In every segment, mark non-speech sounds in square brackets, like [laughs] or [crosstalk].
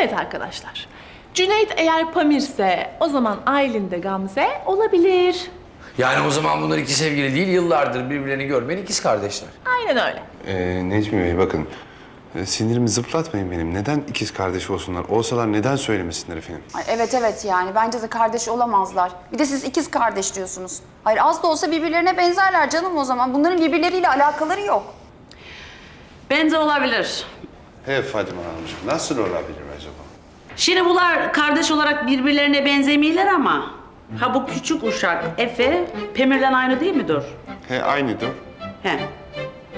Evet arkadaşlar. Cüneyt eğer Pamir'se o zaman Aylin de Gamze olabilir. Yani o zaman bunlar iki sevgili değil, yıllardır birbirlerini görmeyen ikiz kardeşler. Aynen öyle. Ee, Necmi Bey bakın. e, Sinirimi zıplatmayın benim. Neden ikiz kardeş olsunlar? Olsalar neden söylemesinler efendim? Ay, evet evet yani bence de kardeş olamazlar. Bir de siz ikiz kardeş diyorsunuz. Hayır az da olsa birbirlerine benzerler canım o zaman. Bunların birbirleriyle alakaları yok. Bence olabilir. He Fadime Hanımcığım nasıl olabilir acaba? Şimdi bunlar kardeş olarak birbirlerine benzemiyorlar ama... Ha bu küçük uşak Efe, Pemir'le aynı değil midir? He aynıdır. He.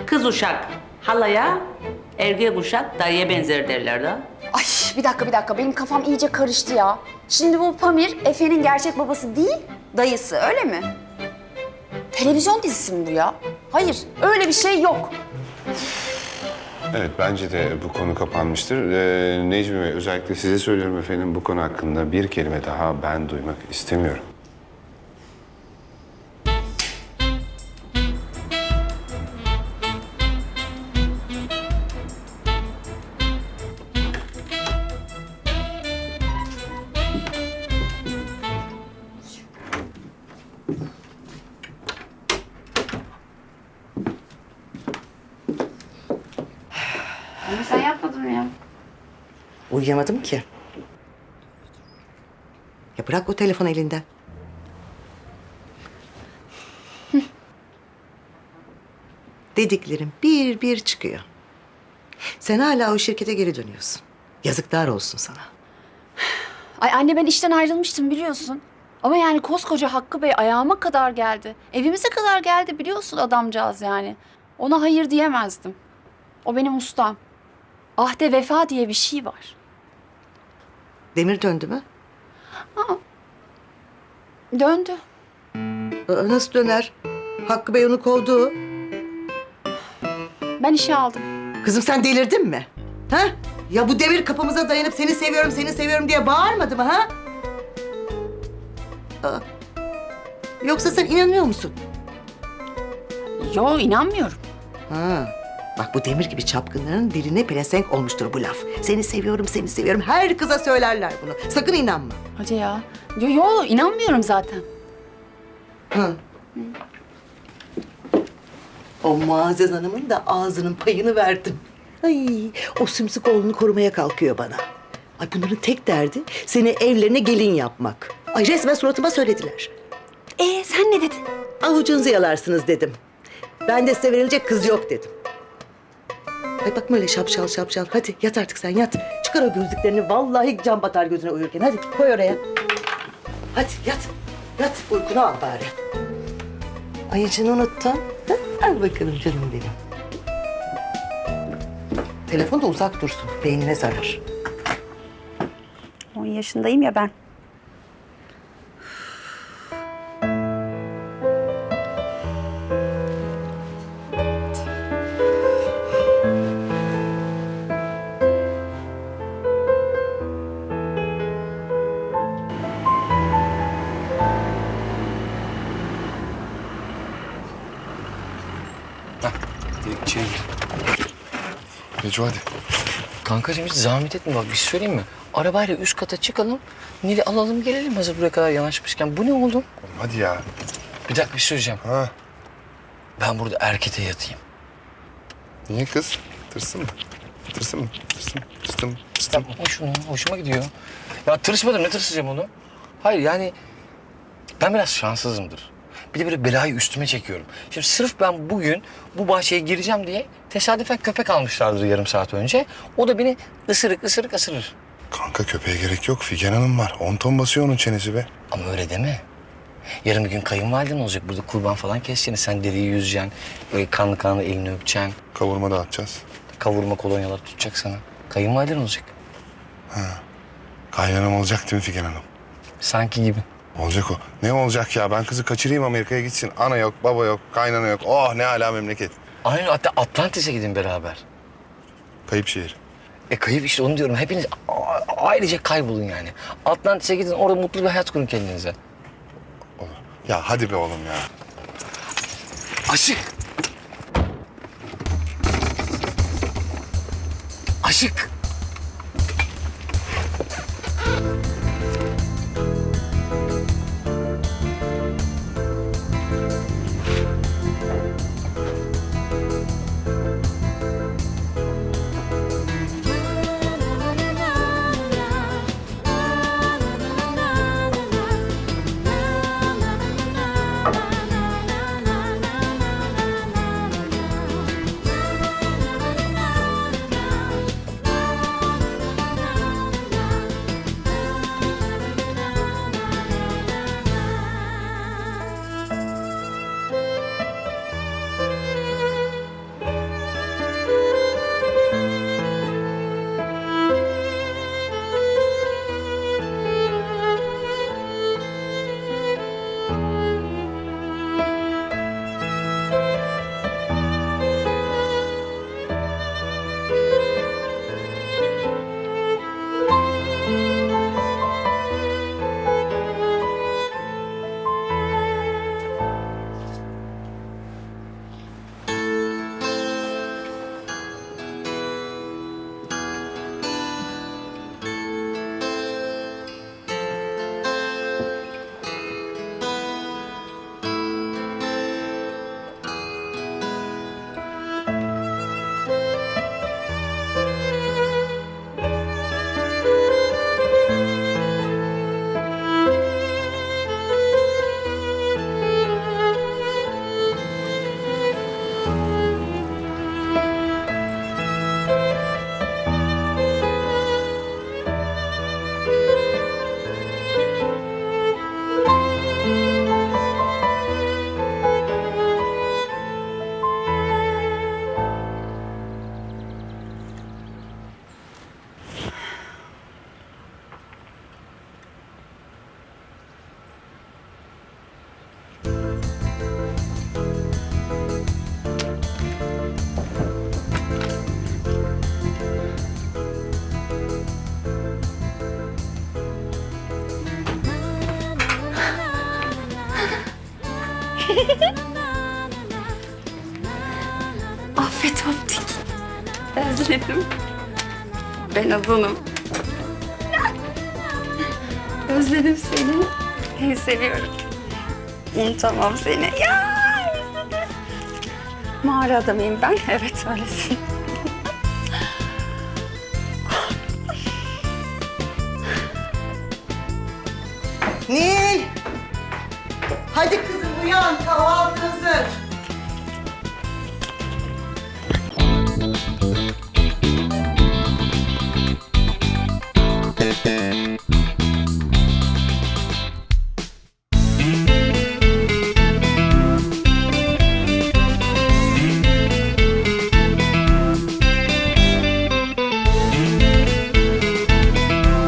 Kız uşak halaya, erkek uşak dayıya benzer derler de. Ay bir dakika bir dakika benim kafam iyice karıştı ya. Şimdi bu Pamir Efe'nin gerçek babası değil dayısı öyle mi? Televizyon dizisi mi bu ya? Hayır öyle bir şey yok. Evet bence de bu konu kapanmıştır. Ee, Necmi Bey özellikle size söylüyorum efendim bu konu hakkında bir kelime daha ben duymak istemiyorum. Uyuyamadım ki. Ya bırak o telefon elinden. [laughs] Dediklerim bir bir çıkıyor. Sen hala o şirkete geri dönüyorsun. Yazıklar olsun sana. Ay anne ben işten ayrılmıştım biliyorsun. Ama yani koskoca Hakkı Bey ayağıma kadar geldi. Evimize kadar geldi biliyorsun adamcağız yani. Ona hayır diyemezdim. O benim ustam. Ahde vefa diye bir şey var. Demir döndü mü? Döndü. Aa, Nasıl döner? Hakkı Bey onu kovdu. Ben işe aldım. Kızım sen delirdin mi? Ha? Ya bu demir kapımıza dayanıp seni seviyorum, seni seviyorum diye bağırmadı mı ha? Aa. Yoksa sen inanmıyor musun? Yo inanmıyorum. Ha. Bak bu demir gibi çapkınların diline pelesenk olmuştur bu laf. Seni seviyorum, seni seviyorum. Her kıza söylerler bunu. Sakın inanma. Hadi ya. Yo yo inanmıyorum zaten. Hı. O Muazzez Hanım'ın da ağzının payını verdim. Ay, o sümsük oğlunu korumaya kalkıyor bana. Ay bunların tek derdi seni evlerine gelin yapmak. Ay resmen suratıma söylediler. Ee sen ne dedin? Avucunuzu yalarsınız dedim. Ben de size verilecek kız yok dedim. Ay bakma öyle şapşal şapşal. Hadi yat artık sen yat. Çıkar o gözlüklerini. Vallahi can batar gözüne uyurken. Hadi koy oraya. Hadi yat. Yat uykunu al bari. Ayıcını unuttun. Ha, Al bakalım canım benim. Telefon da uzak dursun. Beynine zarar. 10 yaşındayım ya ben. Gir. Neco hadi. Kankacığım hiç zahmet etme bak bir şey söyleyeyim mi? Arabayla üst kata çıkalım, Nil'i alalım gelelim hazır buraya kadar yanaşmışken. Bu ne oğlum? Hadi ya. Bir dakika bir şey söyleyeceğim. Ha. Ben burada erkete yatayım. Niye kız? Tırsın mı? Tırsın mı? Tırsın mı? Tırsın mı? Tırsın mı? Yapma şunu, hoşuma gidiyor. Ya tırsmadım, ne tırsacağım oğlum? Hayır yani ben biraz şanssızımdır. Bir de böyle belayı üstüme çekiyorum. Şimdi sırf ben bugün bu bahçeye gireceğim diye tesadüfen köpek almışlardır yarım saat önce. O da beni ısırık ısırık ısırır. Kanka köpeğe gerek yok. Figen Hanım var. On ton basıyor onun çenesi be. Ama öyle deme. Yarın bir gün kayınvaliden olacak. Burada kurban falan keseceksin. Sen deriyi yüzeceksin. Böyle kanlı kanlı elini öpeceksin. Kavurma dağıtacağız. Kavurma kolonyalar tutacak sana. Kayınvaliden olacak. Kaynanam olacak değil mi Figen Hanım? Sanki gibi. Olacak o. Ne olacak ya? Ben kızı kaçırayım Amerika'ya gitsin. Ana yok, baba yok, kaynana yok. Oh ne hala memleket. Aynen hatta Atlantis'e gidin beraber. Kayıp şehir. E kayıp işte onu diyorum. Hepiniz a- ailece kaybolun yani. Atlantis'e gidin orada mutlu bir hayat kurun kendinize. Olur. Ya hadi be oğlum ya. Aşık. Aşık. Affet optik. Özledim. Ben Adun'um. Özledim seni. Seni seviyorum. Unutamam seni. Ya özledim. Mağara adamıyım ben. Evet öylesin. Nil! Hadi kızım uyan kahvaltı hazır. Thank you.